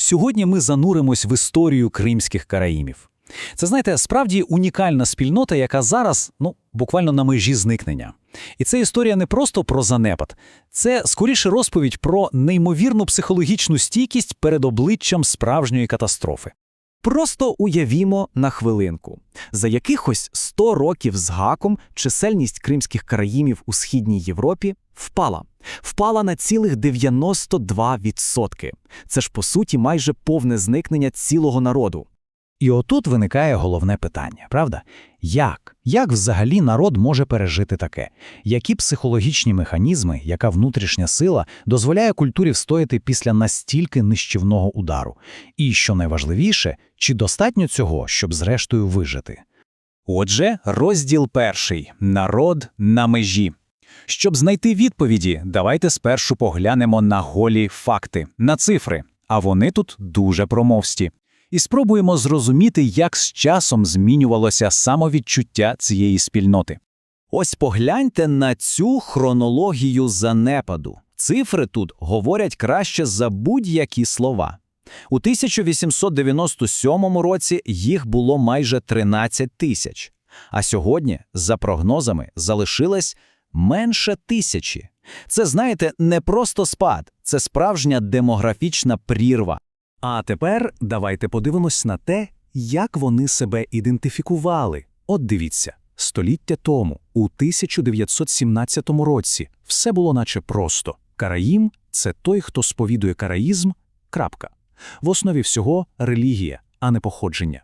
Сьогодні ми зануримось в історію кримських караїмів. Це, знаєте, справді унікальна спільнота, яка зараз, ну, буквально на межі зникнення. І це історія не просто про занепад, це скоріше розповідь про неймовірну психологічну стійкість перед обличчям справжньої катастрофи. Просто уявімо на хвилинку. За якихось 100 років з гаком чисельність кримських караїмів у Східній Європі впала. Впала на цілих 92%. Це ж, по суті, майже повне зникнення цілого народу. І отут виникає головне питання, правда? Як? Як взагалі народ може пережити таке? Які психологічні механізми, яка внутрішня сила дозволяє культурі встояти після настільки нищівного удару? І, що найважливіше, чи достатньо цього, щоб зрештою вижити? Отже, розділ перший – народ на межі. Щоб знайти відповіді, давайте спершу поглянемо на голі факти, на цифри, а вони тут дуже промовсті. І спробуємо зрозуміти, як з часом змінювалося самовідчуття цієї спільноти. Ось погляньте на цю хронологію занепаду. Цифри тут говорять краще за будь-які слова. У 1897 році їх було майже 13 тисяч, а сьогодні, за прогнозами, залишилось менше тисячі. Це, знаєте, не просто спад, це справжня демографічна прірва. А тепер давайте подивимось на те, як вони себе ідентифікували. От дивіться, століття тому, у 1917 році, все було наче просто. Караїм – це той, хто сповідує караїзм, крапка. В основі всього релігія, а не походження.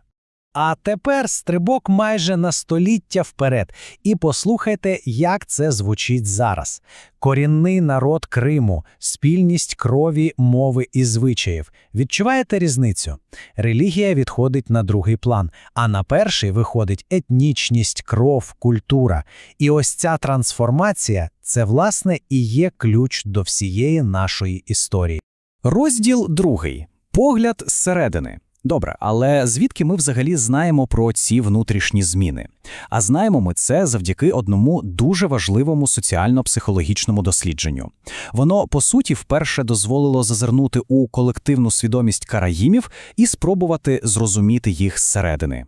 А тепер стрибок майже на століття вперед. І послухайте, як це звучить зараз. Корінний народ Криму, спільність крові, мови і звичаїв. Відчуваєте різницю? Релігія відходить на другий план, а на перший виходить етнічність, кров, культура. І ось ця трансформація це, власне, і є ключ до всієї нашої історії. Розділ другий. Погляд зсередини. Добре, але звідки ми взагалі знаємо про ці внутрішні зміни? А знаємо ми це завдяки одному дуже важливому соціально-психологічному дослідженню. Воно, по суті, вперше дозволило зазирнути у колективну свідомість караїмів і спробувати зрозуміти їх зсередини.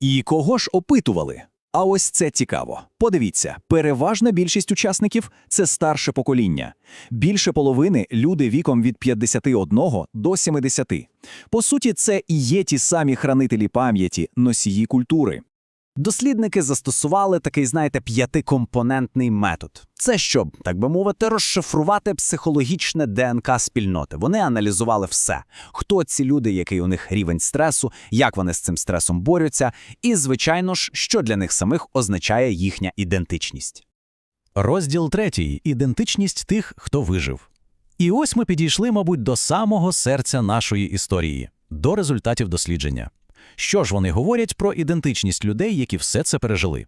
І кого ж опитували? А ось це цікаво. Подивіться, переважна більшість учасників це старше покоління. Більше половини люди віком від 51 до 70. По суті, це і є ті самі хранителі пам'яті, носії культури. Дослідники застосували такий, знаєте, п'ятикомпонентний метод. Це щоб, так би мовити, розшифрувати психологічне ДНК спільноти. Вони аналізували все: хто ці люди, який у них рівень стресу, як вони з цим стресом борються, і, звичайно ж, що для них самих означає їхня ідентичність. Розділ третій ідентичність тих, хто вижив. І ось ми підійшли, мабуть, до самого серця нашої історії, до результатів дослідження. Що ж вони говорять про ідентичність людей, які все це пережили?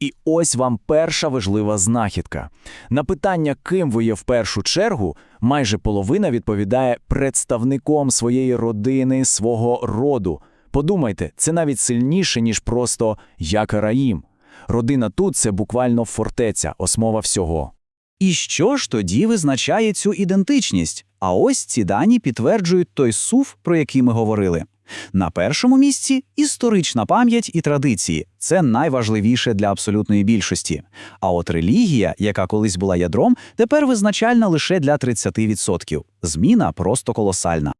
І ось вам перша важлива знахідка. На питання, ким ви є в першу чергу, майже половина відповідає представником своєї родини, свого роду. Подумайте, це навіть сильніше, ніж просто «я караїм». Родина тут це буквально фортеця, основа всього. І що ж тоді визначає цю ідентичність? А ось ці дані підтверджують той сув, про який ми говорили. На першому місці історична пам'ять і традиції це найважливіше для абсолютної більшості. А от релігія, яка колись була ядром, тепер визначальна лише для 30%. Зміна просто колосальна.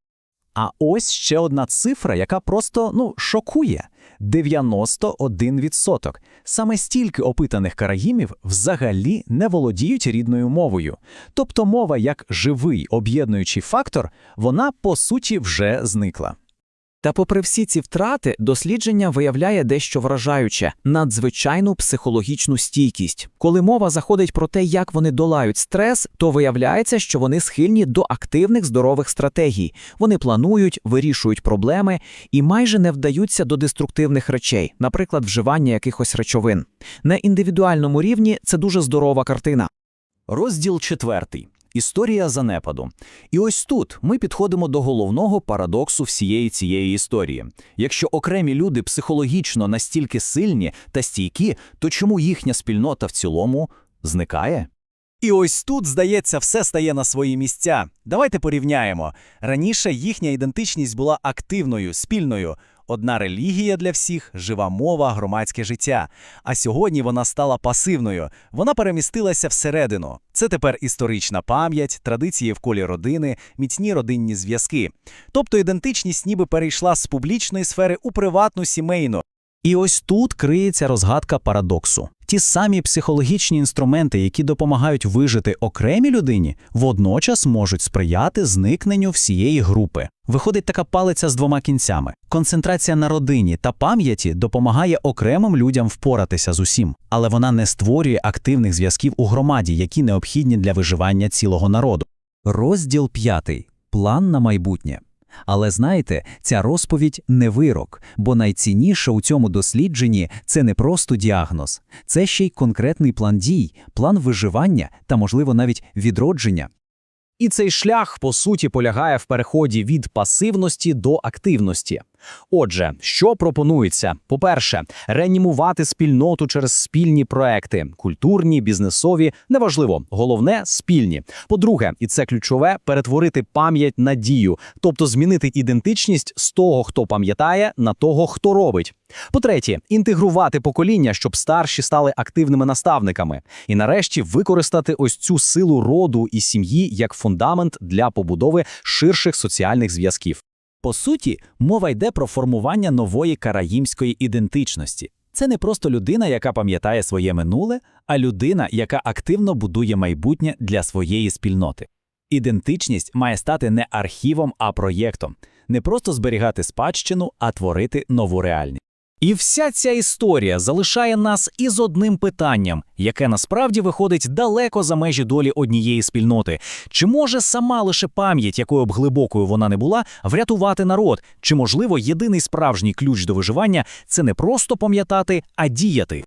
А ось ще одна цифра, яка просто ну шокує: 91%. Саме стільки опитаних караїмів взагалі не володіють рідною мовою. Тобто мова як живий об'єднуючий фактор, вона по суті вже зникла. Та попри всі ці втрати, дослідження виявляє дещо вражаюче надзвичайну психологічну стійкість. Коли мова заходить про те, як вони долають стрес, то виявляється, що вони схильні до активних здорових стратегій. Вони планують, вирішують проблеми і майже не вдаються до деструктивних речей, наприклад, вживання якихось речовин. На індивідуальному рівні це дуже здорова картина. Розділ четвертий. Історія занепаду. І ось тут ми підходимо до головного парадоксу всієї цієї історії. Якщо окремі люди психологічно настільки сильні та стійкі, то чому їхня спільнота в цілому зникає? І ось тут, здається, все стає на свої місця. Давайте порівняємо. Раніше їхня ідентичність була активною, спільною. Одна релігія для всіх, жива мова, громадське життя. А сьогодні вона стала пасивною. Вона перемістилася всередину. Це тепер історична пам'ять, традиції в колі родини, міцні родинні зв'язки. Тобто ідентичність ніби перейшла з публічної сфери у приватну сімейну. І ось тут криється розгадка парадоксу. Ті самі психологічні інструменти, які допомагають вижити окремій людині, водночас можуть сприяти зникненню всієї групи. Виходить така палиця з двома кінцями. Концентрація на родині та пам'яті допомагає окремим людям впоратися з усім, але вона не створює активних зв'язків у громаді, які необхідні для виживання цілого народу. Розділ п'ятий. План на майбутнє. Але знаєте, ця розповідь не вирок, бо найцінніше у цьому дослідженні це не просто діагноз, це ще й конкретний план дій, план виживання та, можливо, навіть відродження. І цей шлях, по суті, полягає в переході від пасивності до активності. Отже, що пропонується? По-перше, реанімувати спільноту через спільні проекти, культурні, бізнесові, неважливо, головне спільні. По-друге, і це ключове, перетворити пам'ять на дію, тобто змінити ідентичність з того, хто пам'ятає, на того, хто робить. По-третє, інтегрувати покоління, щоб старші стали активними наставниками. І нарешті використати ось цю силу роду і сім'ї як фундамент для побудови ширших соціальних зв'язків. По суті, мова йде про формування нової караїмської ідентичності. Це не просто людина, яка пам'ятає своє минуле, а людина, яка активно будує майбутнє для своєї спільноти. Ідентичність має стати не архівом, а проєктом, не просто зберігати спадщину, а творити нову реальність. І вся ця історія залишає нас із одним питанням, яке насправді виходить далеко за межі долі однієї спільноти. Чи може сама лише пам'ять, якою б глибокою вона не була, врятувати народ? Чи можливо єдиний справжній ключ до виживання це не просто пам'ятати, а діяти?